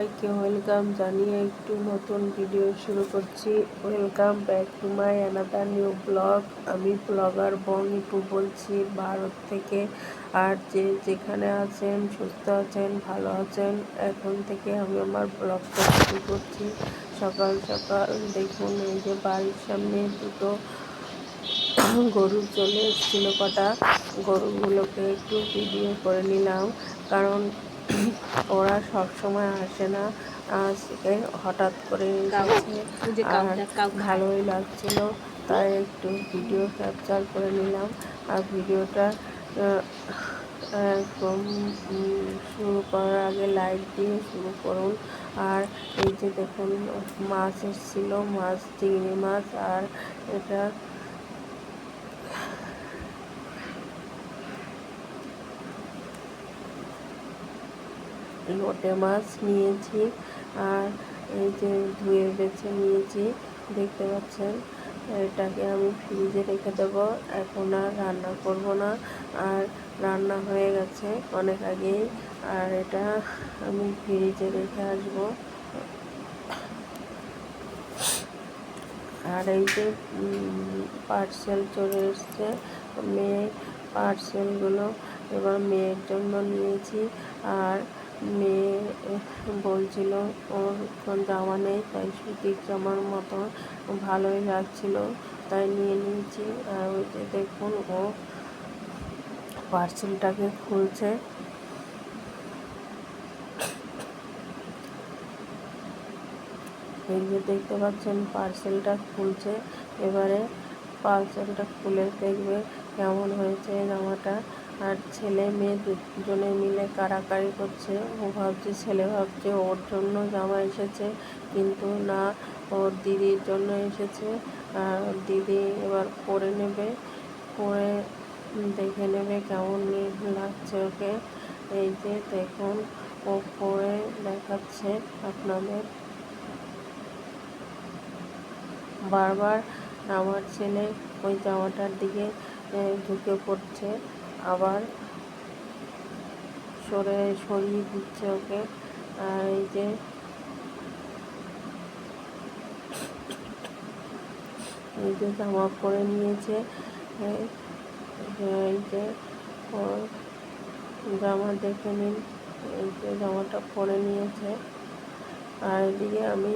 সবাইকে ওয়েলকাম জানিয়ে একটু নতুন ভিডিও শুরু করছি। Welcome back to my another new blog. আমি ব্লগার বঙ্গিপু বলছি, ভারত থেকে। আর যে যেখানে আছেন, সুস্থ আছেন, ভালো আছেন, এখন থেকে আমি আমার ব্লগটা শুরু করছি। সকাল সকাল দেখুন, এই যে বাড়ির সামনে দুটো গরু চলে এসেছিল কটা। গরুগুলোকে একটু ভিডিও করে নিলাম। কারণ ওরা সব সময় আসে না। হঠাৎ করে আর ভালোই লাগছিল তাই একটু ভিডিও ক্যাপচার করে নিলাম। আর ভিডিওটা একদম শুরু করার আগে লাইক দিয়ে শুরু করুন। আর এই যে দেখুন মাছ এসেছিল মাছ চিংড়ি মাছ আর এটা লোটে মাছ নিয়েছি আর এই যে ধুয়ে বেছে নিয়েছি, দেখতে পাচ্ছেন? এটাকে আমি ফ্রিজে রেখে দেব। এখন আর রান্না করব না। আর রান্না হয়ে গেছে অনেক আগেই। আর এটা আমি ফ্রিজে রেখে আসব। আর এই যে পার্সেল চলে এসছে। মেয়ে পার্সেলগুলো এবার মেয়ের জন্য নিয়েছি। আর মেয়ে বলছিল, ওর জামা নেই, তাই সুতির জামার মতো ভালোই লাগছিল তাই নিয়ে নিয়েছি। আর ওই যে দেখুন, ও পার্সেলটাকে খুলছে। এই যে দেখতে পাচ্ছেন পার্সেলটা খুলছে। এবারে পার্সেলটা খুলে দেখবে কেমন হয়েছে জামাটা। আর ছেলে মেয়ে দুজনে মিলে কারাকারি করছে। ও ভাবছে, ছেলে ভাবছে, ওর জন্য জামা এসেছে, কিন্তু না, ওর দিদির জন্য এসেছে। আর দিদি এবার পরে নেবে, পরে দেখে নেবে কেমন লাগছে ওকে। এই যে দেখুন, ও পরে দেখাচ্ছে আপনাদের। বারবার আমার ছেলে ওই জামাটার দিকে ঢুকে পড়ছে। আবার সরে, সরিয়ে দিচ্ছে ওকে। আর এই যে এই যে জামা পরে নিয়েছে, এই যে জামা দেখে নিন, এই যে জামাটা পরে নিয়েছে। আর এদিকে আমি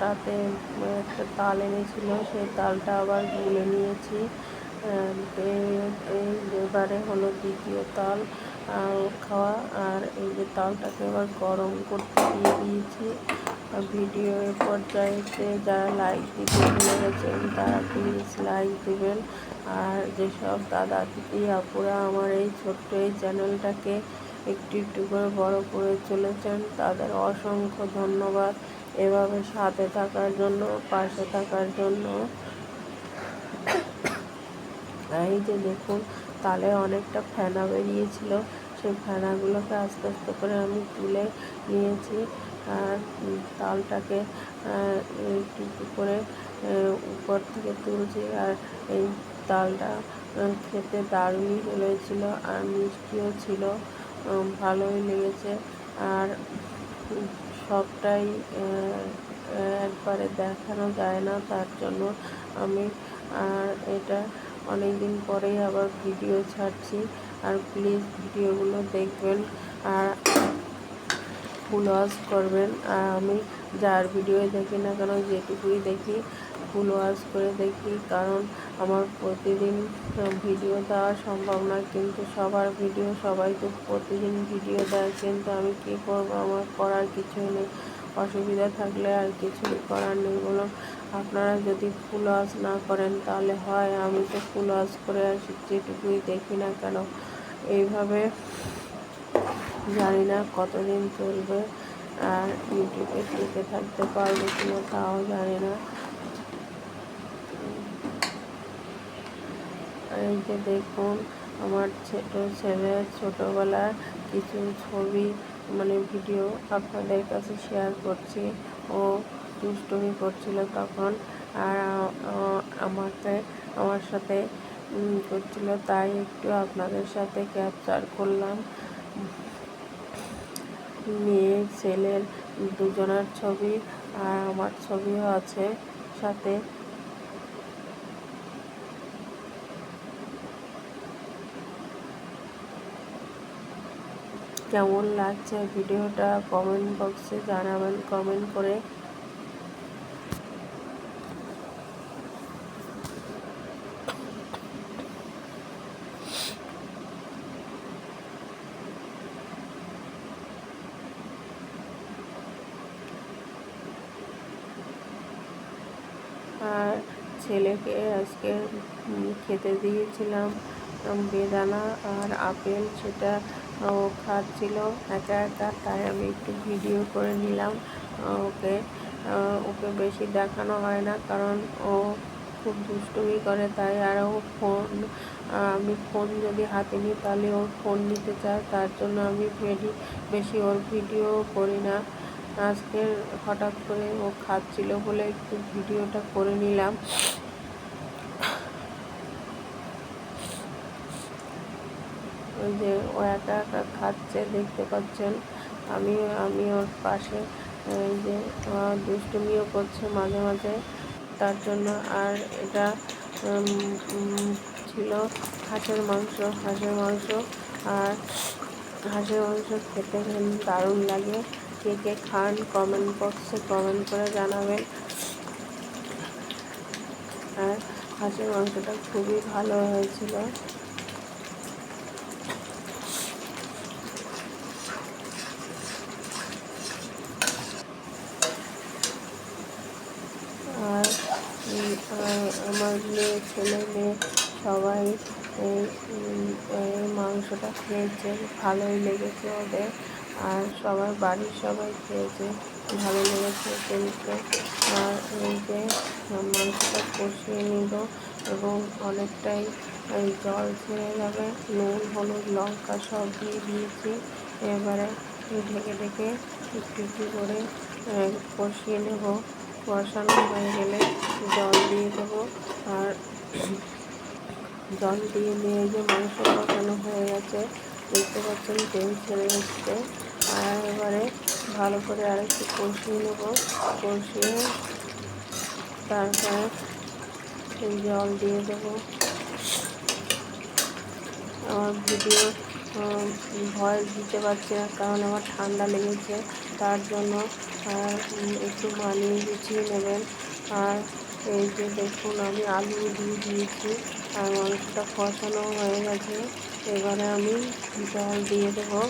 রাতে একটা তাল এনেছিল, সেই তালটা আবার গুলে নিয়েছি। এবারে হলো দ্বিতীয় তাল খাওয়া। আর এই যে তালটাকে এবার গরম করতে দিয়ে দিয়েছি। আর ভিডিওর পর্যায়েতে যারা লাইক দিতে ভুলে গেছেন তারা প্লিজ লাইক দেবেন। আর যেসব দাদা, দিদি, আপুরা আমার এই ছোট্ট এই চ্যানেলটাকে একটু একটু করে বড় করে চলেছেন, তাদের অসংখ্য ধন্যবাদ। এভাবে সাথে থাকার জন্য, পাশে থাকার জন্য। এই যে দেখুন, তালে অনেকটা ফেনা বেরিয়েছিল। সেই ফেনাগুলোকে আস্তে আস্তে করে আমি তুলে নিয়েছি আর তালটাকে একটু করে উপর থেকে তুলছি আর এই তালটা খেতে দারুণই হয়েছিল আর মিষ্টিও ছিল। ভালোই লেগেছে আর সবটাই একবারে দেখানো যায় না তার জন্য আমি। আর এটা অনেক দিন পরেই আবার ভিডিও ছাড়ছি। আর প্লিজ ভিডিওগুলো দেখবেন আর ফুল ওয়াশ করবেন। আর আমি যার ভিডিও দেখি না কেন, যেটুকুই দেখি ফুল ওয়াশ করে দেখি। কারণ আমার প্রতিদিন ভিডিও দেওয়া সম্ভব নয় কিন্তু সবার ভিডিও, সবাই তো প্রতিদিন ভিডিও দেয়। কিন্তু আমি কী করব? আমার করার কিছুই নেই। অসুবিধা থাকলে আর কিছুই করার নেই বলুন আপনারা যদি ফুল ওয়াশ না করেন তাহলে হয়, আমি তো ফুল ওয়াশ করে আসি, যেটুকুই দেখি না কেন। এইভাবে জানি না কতদিন চলবে, আর ইউটিউবে টিকে থাকতে পারব কিনা তাও জানি না। এই যে দেখুন, আমার ছোট ছেলে ছোটোবেলার কিছু ছবি মানে ভিডিও আপনাদের কাছে শেয়ার করছি। ও দুষ্টুমি করছিল তখন আর আমাকে, আমার সাথে করছিল। তাই একটু আপনাদের সাথে ক্যাপচার করলাম। মেয়ে, ছেলের দুজনের ছবি আর আমার ছবিও আছে সাথে। কেমন লাগছে ভিডিওটা কমেন্ট বক্সে জানাবেন। কমেন্ট করে আর ছেলেকে আজকে খেতে দিয়েছিলাম বেদানা আর আপেল সেটা, ও খাচ্ছিল একা একা, তাই আমি একটু ভিডিও করে নিলাম ওকে ওকে বেশি দেখানো হয় না, কারণ ও খুব দুষ্টুমি করে, তাই আর ও ফোন আমি ফোন যদি হাতে নিই, তাহলে ওর ফোন নিতে চায়, তার জন্য আমি বেশি বেশি ওর ভিডিও করি না। আজকে হঠাৎ করে ও খাচ্ছিল বলে একটু ভিডিওটা করে নিলাম। ওই যে ও একা একা খাচ্ছে, দেখতে পাচ্ছেন। আমি আমি ওর পাশে, এই যে দুষ্টুমিও করছে মাঝে মাঝে। তার জন্য আর এটা ছিল হাঁসের মাংস হাঁসের মাংস। আর হাঁসের মাংস খেতে দারুণ লাগে। কে কে খান কমেন্ট বক্সে কমেন্ট করে জানাবেন। আর হাঁসের মাংসটা খুবই ভালো হয়েছিল। আর আমার মেয়ে, ছেলে মেয়ে সবাই এই মাংসটা খেয়েছে। ভালোই লেগেছে ওদের। আর সবার বাড়ির সবাই খেয়েছে। ভালো লেগেছে কিন্তু আর যে মাংসটা কষিয়ে নিল এবং অনেকটাই জল ছেড়ে যাবে, নুন, হলুদ, লঙ্কা সব দিয়ে দিয়েছি। এবারে ঢেকে ঢেকে একটু একটু করে কষিয়ে নেব। কষানো হয়ে গেলে জল দিয়ে দেবো। আর জল দিয়ে নিয়ে যে মাংস কষানো হয়ে গেছে, দেখতে পাচ্ছেন তেল ছেড়ে এসছে। আর এবারে ভালো করে আরেকটু কষিয়ে নেব। কষিয়ে তারপরে জল দিয়ে দেবো। আমার ভিডিও ভয়েস দিতে পারছি না কারণ আমার ঠান্ডা লেগেছে। তার জন্য, আর একটু মানিয়ে গুছিয়ে নেবেন। আর এই যে দেখুন, আমি আলু দিয়ে দিয়েছি আর মাংসটা কষানো হয়ে গেছে। এবারে আমি জল দিয়ে দেবো।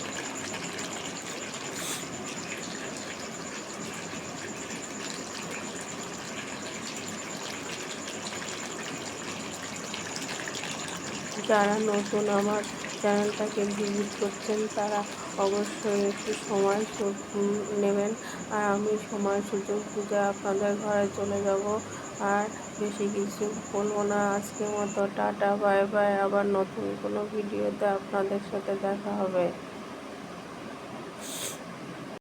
যারা নতুন আমার চ্যানেলটাকে ভিজিট করছেন, তারা অবশ্যই একটু সময় নেবেন। আর আমি সময় সুযোগ বুঝে আপনাদের ঘরে চলে যাব। আর বেশি কিছু বলব না। আজকের মতো টাটা, বাই বাই। আবার নতুন কোনো ভিডিওতে আপনাদের সাথে দেখা হবে।